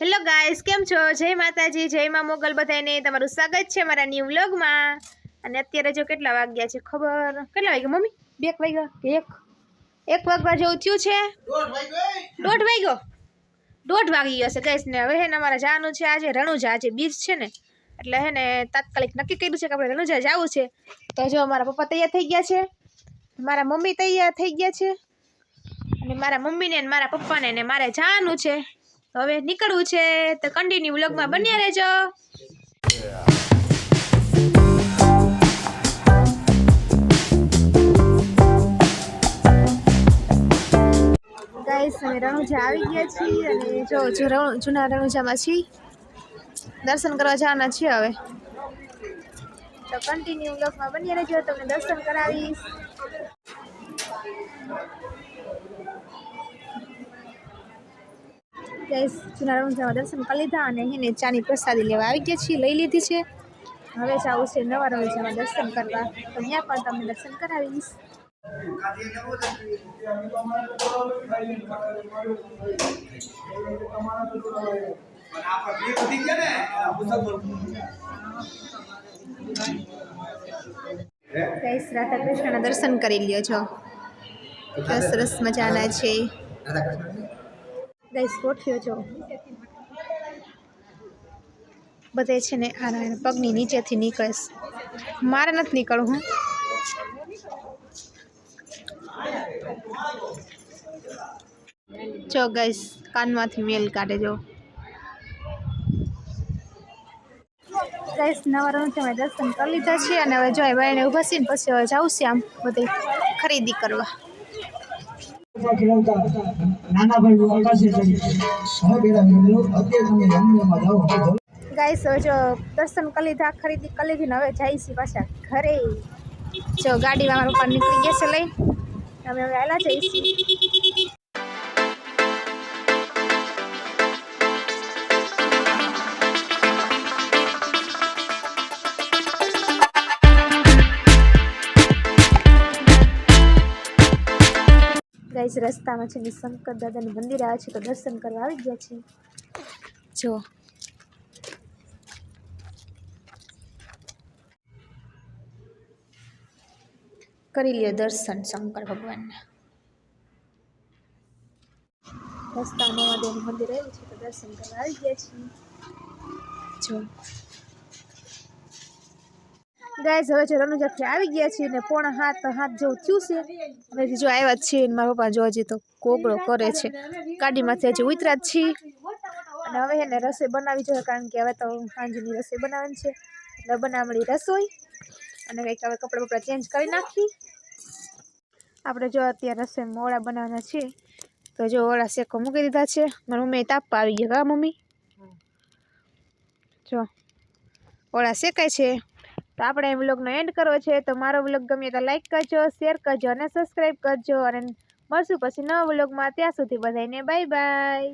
Hello guys કેમ છો? જય માતાજી જય માં મોગલ બધાને તમારું સ્વાગત છે મારા ન્યૂ વ્લોગમાં અને અત્યારે જો કેટલા વાગ્યા છે ખબર? કેટલા વાગ્યા મમ્મી? બે વાગ્યા કે એક? એક વાગવા જેવું થયું છે. દોઢ વાગ્યો દોઢ વાગી ગયો છે ગાઈસ ને હવે હે ને અમારે જવાનું છે આજે. રણુજા આજે બીજ છે ને. એટલે હે ને તાત્કાલિક નક્કી કર્યું છે કે આપણે રણુજા જવું છે. તો જો મારા પપ્પા તૈયાર થઈ ગયા છે. મારા મમ્મી તૈયાર થઈ ગયા છે. અને મારા મમ્મીને મારા પપ્પાને ને મારે જવાનું છે. તો હવે નીકળવું છે તો કન્ટિન્યુ વ્લોગમાં બન્યા રહેજો. ગાઈસ અમે રણુજા આવી ગયા છીએ અને જો જૂના રણુજામાં છીએ. દર્શન કરવા જવાના છીએ હવે. તો કન્ટિન્યુ વ્લોગમાં બન્યા રહેજો, તમને દર્શન કરાવીશ. ગાઈસ જૂના જવા દર્શન કરી લીધા અને એને ચાની પ્રસાદી લેવા આવી ગયા છીએ લઈ લીધી છે. હવે જવું છે નવા જવા દર્શન કરવા. તો ત્યાં પણ તમને દર્શન કરાવીશ. ગાઈસ રાધા કૃષ્ણના દર્શન કરી લ્યો છો સરસ મજાના છે. ગાઈસ ગોઠવ્યો છો બધે છે ને આના પગની નીચેથી નીકળે મારે નથી નીકળવું જો ગાઈસ કાનમાંથી મેલ કાઢે જો. ગાઈસ નવા છે મેં દર્શન કરી લીધા છે અને હવે જો બાયણે ઊભા છીએ ને પછી હવે જાઉં છે આમ બધી ખરીદી કરવા. ખેલવતા હવે જો દર્શન કરી લીધા, ખરીદી કરી લીધી હવે જાય છે પાછા ઘરે. જો ગાડીમાં મારા પપ્પા નીકળી ગયા છે લઈ અમે હવે આવેલા જઈશું. ગાઈસ રસ્તામાં છે ને શંકર દાદાનું મંદિર આવે છે તો દર્શન કરવા આવી ગયા છે જો. કરી લ્યો દર્શન શંકર ભગવાનના. રસ્તામાં મહાદેવનું મંદિર આવ્યું છે તો દર્શન કરવા આવી ગયા છીએ. જો. ગાઈઝ હવે જો રણુજાથી આવી ગયા છીએ ને પોણા હાથ હાથ જેવું થયું છે. અમે બીજું આવ્યા જ છીએ મારા પપ્પા જો હજી તો કોગળો કરે છે. ગાડીમાંથી હજી ઉતરા જ છીએ. અને હવે એને રસોઈ બનાવી જોઈએ કારણ કે હવે તો સાંજની રસોઈ બનાવવાની છે. એટલે બનાવડી રસોઈ. અને કંઈક હવે કપડાં બપડા ચેન્જ કરી નાખી. આપણે જો અત્યારે રસોઈ મોડા બનાવવાના છીએ. તો જો ઓળા શેકો મૂકી દીધા છે. મારી મમ્મી તાપવા આવી ગયા મમ્મી? જો. ઓળા શેકાય છે. તો આપણે એ વ્લોગનો એન્ડ કરવો છે. તો મારો વ્લોગ ગમે તો લાઈક કરજો શેર કરજો અને સબસ્ક્રાઈબ કરજો. અને મળશું પછી નવા વ્લોગમાં. ત્યાં સુધી બધાને બાય બાય